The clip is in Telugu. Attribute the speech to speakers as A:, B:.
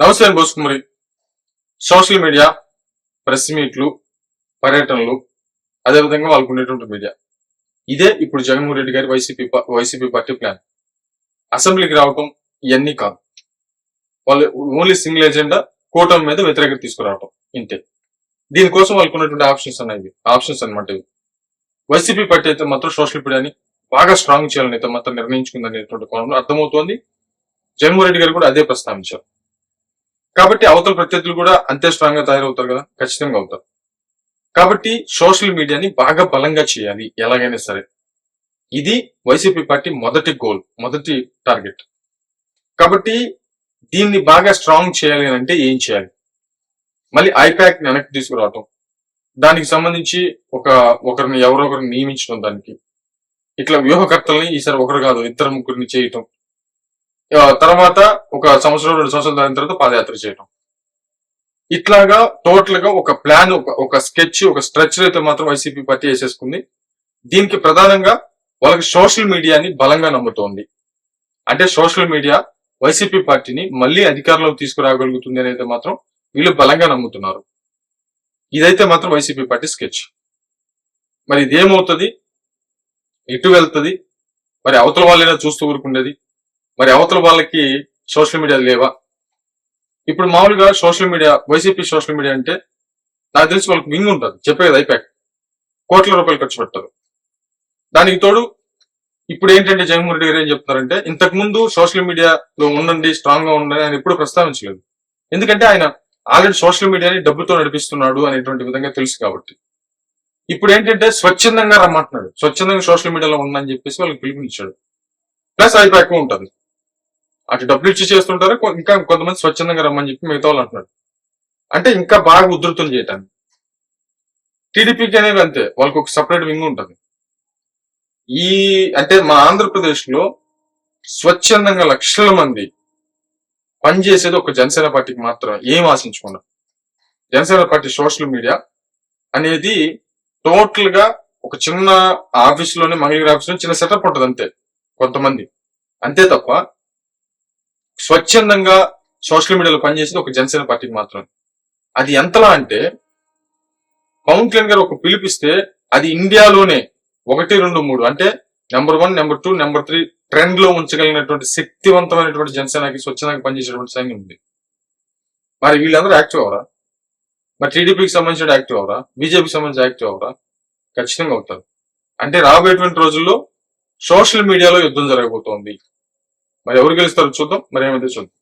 A: నమస్తే అండి బోసుకుమరి. సోషల్ మీడియా ప్రెస్ మీట్లు పర్యటనలు అదేవిధంగా వాళ్ళకు ఉండేటువంటి మీడియా. ఇదే ఇప్పుడు జగన్మోహన్ రెడ్డి గారి వైసీపీ వైసీపీ పార్టీ ప్లాన్. అసెంబ్లీకి రావటం ఇవన్నీ కాదు. వాళ్ళు ఓన్లీ సింగిల్ ఎజెండా కూటమి మీద వ్యతిరేకత తీసుకురావటం. ఇంతే. దీనికోసం వాళ్ళకు ఉన్నటువంటి ఆప్షన్స్ అనేవి ఆప్షన్స్ అనమాట ఇవి. వైసీపీ పార్టీ అయితే మాత్రం సోషల్ మీడియాని బాగా స్ట్రాంగ్ చేయాలని అయితే మాత్రం నిర్ణయించుకుందనేటువంటి కోణంలో అర్థమవుతోంది. జగన్మోహన్ రెడ్డి గారు కూడా అదే ప్రస్తావించారు. కాబట్టి అవతల ప్రత్యర్థులు కూడా అంతే స్ట్రాంగ్గా తయారవుతారు కదా? ఖచ్చితంగా అవుతారు. కాబట్టి సోషల్ మీడియాని బాగా బలంగా చేయాలి ఎలాగైనా సరే. ఇది వైసీపీ పార్టీ మొదటి గోల్ మొదటి టార్గెట్ కాబట్టి దీన్ని బాగా స్ట్రాంగ్ చేయాలి అని అంటే ఏం చేయాలి? మళ్ళీ ఐపాక్ వెనక్కి తీసుకురావటం. దానికి సంబంధించి ఒక ఒకరిని ఎవరో ఒకరిని నియమించడం దానికి. ఇట్లా వ్యూహకర్తల్ని ఈసారి ఒకరు కాదు ఇద్దరు ముగ్గురిని చేయటం. తర్వాత ఒక సంవత్సరం రెండు సంవత్సరాల దాని తర్వాత పాదయాత్ర చేయటం. ఇట్లాగా టోటల్గా ఒక ప్లాన్ ఒక ఒక స్కెచ్ ఒక స్ట్రక్చర్ అయితే మాత్రం వైసీపీ పార్టీ వేసేసుకుంది. దీనికి ప్రధానంగా వాళ్ళకి సోషల్ మీడియాని బలంగా నమ్ముతోంది. అంటే సోషల్ మీడియా వైసీపీ పార్టీని మళ్ళీ అధికారంలోకి తీసుకురాగలుగుతుంది అనేది మాత్రం వీళ్ళు బలంగా నమ్ముతున్నారు. ఇదైతే మాత్రం వైసీపీ పార్టీ స్కెచ్. మరి ఇదేమవుతుంది? ఎటు వెళ్తుంది? మరి అవతల వాళ్ళైనా చూస్తూ ఊరుకుండేది? మరి అవతల వాళ్ళకి సోషల్ మీడియా లేవా? ఇప్పుడు మామూలుగా social media YCP social media అంటే నాకు తెలిసి వాళ్ళకి వింగ్ ఉంటుంది. చెప్పేది అయిపోయాక. కోట్ల రూపాయలు ఖర్చు పెట్టారు దానికి తోడు ఇప్పుడు ఏంటంటే జగన్మోహన్ రెడ్డి గారు ఏం చెప్తున్నారంటే ఇంతకు ముందు సోషల్ మీడియాలో ఉండండి స్ట్రాంగ్గా ఉండండి ఆయన ఎప్పుడు ప్రస్తావించలేదు. ఎందుకంటే ఆయన ఆల్రెడీ సోషల్ మీడియాని డబ్బుతో నడిపిస్తున్నాడు అనేటువంటి విధంగా తెలుసు కాబట్టి. ఇప్పుడు ఏంటంటే స్వచ్ఛందంగా రమ్మంటున్నాడు. స్వచ్ఛందంగా సోషల్ మీడియాలో ఉందని చెప్పేసి వాళ్ళకి పిలుపునిచ్చాడు. ప్లస్ అయిపోయాక ఉంటుంది అటు డబ్బులు ఇచ్చి చేస్తుంటారు ఇంకా కొంతమంది స్వచ్ఛందంగా రమ్మని చెప్పి మిగతా వాళ్ళు అంటున్నారు. అంటే ఇంకా బాగా ఉధృతం చేయటానికి. టీడీపీకి అనేది అంతే వాళ్ళకి ఒక సపరేట్ వింగ్ ఉంటుంది. ఈ అంటే మా ఆంధ్రప్రదేశ్లో స్వచ్ఛందంగా లక్షల మంది పనిచేసేది ఒక జనసేన పార్టీకి మాత్రం ఏం ఆశించకుండా. జనసేన పార్టీ సోషల్ మీడియా అనేది టోటల్గా ఒక చిన్న ఆఫీస్లోనే మంగళగిరి ఆఫీస్లో చిన్న సెటప్ ఉంటుంది అంతే కొంతమంది. అంతే తప్ప స్వచ్ఛందంగా సోషల్ మీడియాలో పనిచేసింది ఒక జనసేన పార్టీకి మాత్రం అది ఎంతలా అంటే పవన్ కళ్యాణ్ గారు ఒక పిలిపిస్తే అది ఇండియాలోనే ఒకటి రెండు మూడు అంటే number one number two number three ట్రెండ్లో ఉంచగలిగినటువంటి శక్తివంతమైనటువంటి జనసేనకి స్వచ్ఛందంగా పనిచేసేటువంటి సైన్యం ఉంది. మరి వీళ్ళందరూ యాక్టివ్ అవరా? మరి టీడీపీకి సంబంధించిన యాక్టివ్ అవరా? బీజేపీకి సంబంధించిన యాక్టివ్ అవరా? ఖచ్చితంగా అవుతారు. అంటే రాబోయేటువంటి రోజుల్లో సోషల్ మీడియాలో యుద్ధం జరగబోతోంది. మరి ఎవరు గెలుస్తారో చూద్దాం. మరి ఏమైతే చూద్దాం.